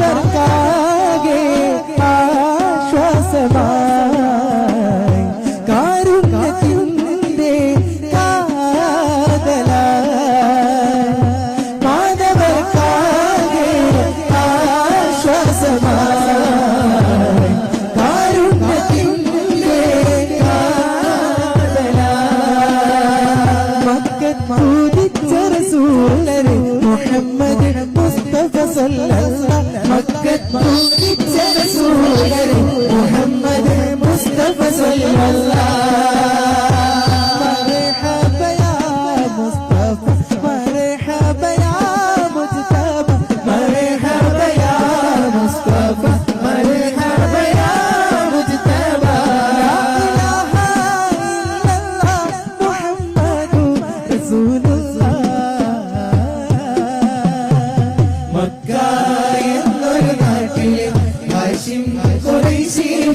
മാനവർക്കാകെ ആശ്വാസമായി. കാരുണ്യത്തിന്റെ കാതല മാനവർക്കാകെ ആശ്വാസമായി. കാരുണ്യത്തിന്റെ കാതല മക്കത്തൂതിച്ച റസൂലരെ മുഹമ്മദ് മുസ്തഫ സല്ലല്ലാഹു മക്കത്തൂതിച്ച റസൂലരെ മുഹമ്മദ്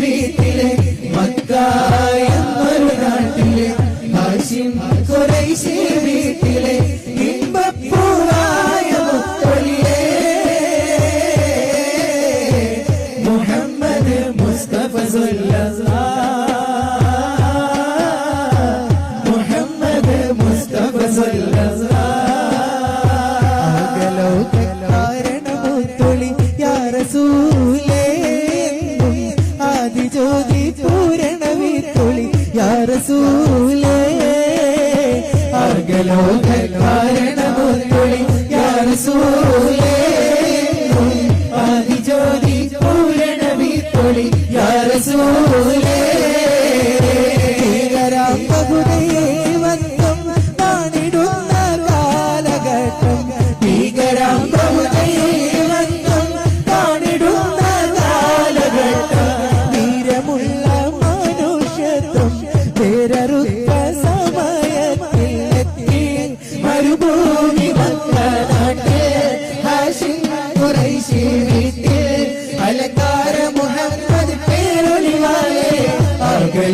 me. യാറസൂലേ അകലോക കാരണമുത്തൊളി യാറസൂലേ ആദിജ്യോതി പൂരണ വിത്തൊളി യാറസൂലേ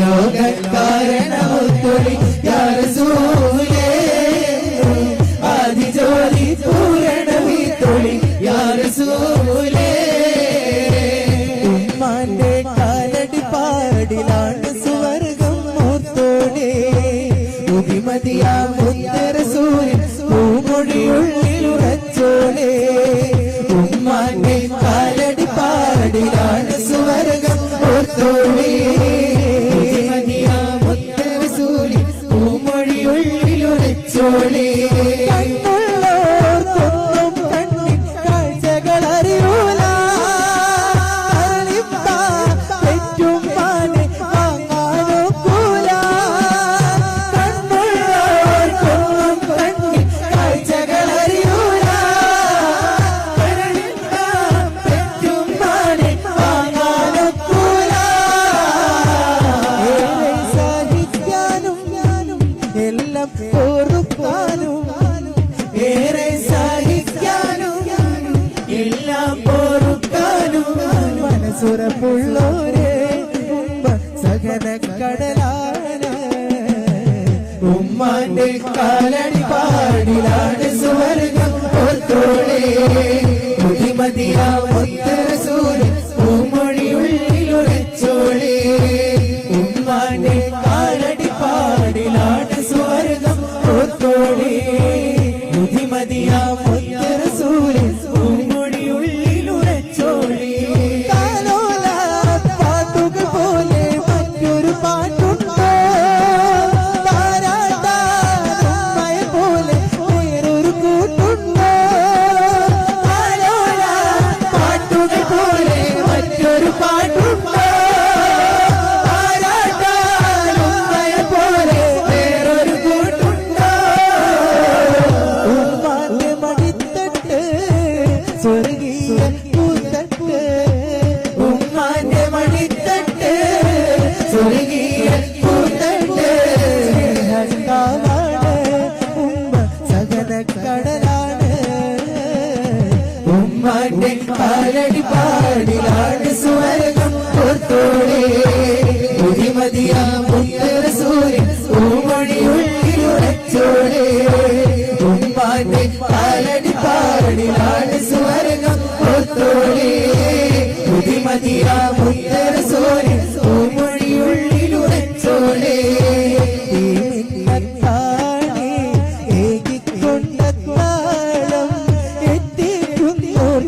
അകലോക കാരണമൊത്തൊളി യാറസൂലേ ആദിജോലി പൂരണ വീത്തൊളി യാറസൂലേ ഉമ്മാന്റെ കാലടി പാടിലാണ് സുവർഗം മൂത്തോടെ ഉതിമതിയാ മുത്തരസൂര്യൻ പൂമൊഴിയുള്ളിൽ സഹന കടലാണ് ഉമ്മാന്റെ കാലടി പാടിലാണ് സുവർഗം ഓർത്തോളേ ബുദ്ധിമതിയാവൂരൻ പൂമൊഴിയുള്ളിൽ മറ്റൊരു പാട്ടുണ്ട് ഉമ്മാന്റെ മടിത്തട്ട് സ്വർഗീയ താളടി പാടിലാണ് സ്വർഗം പൊത്തോടെ പുതിമതിയാ മുത്തര സൂര്യൻ പൂമണിയുള്ളിലുറച്ചോടെ ഉമ്മാന്റെ താളടി പാടിലാണ് സ്വർഗം പൊത്തോടെ പുതിമതിയാ മുത്തര സൂര്യൻ പൂമണിയുള്ളിലുറച്ചോടെ ഏകിക്കൊണ്ട താളം എത്തിക്കുന്നോർ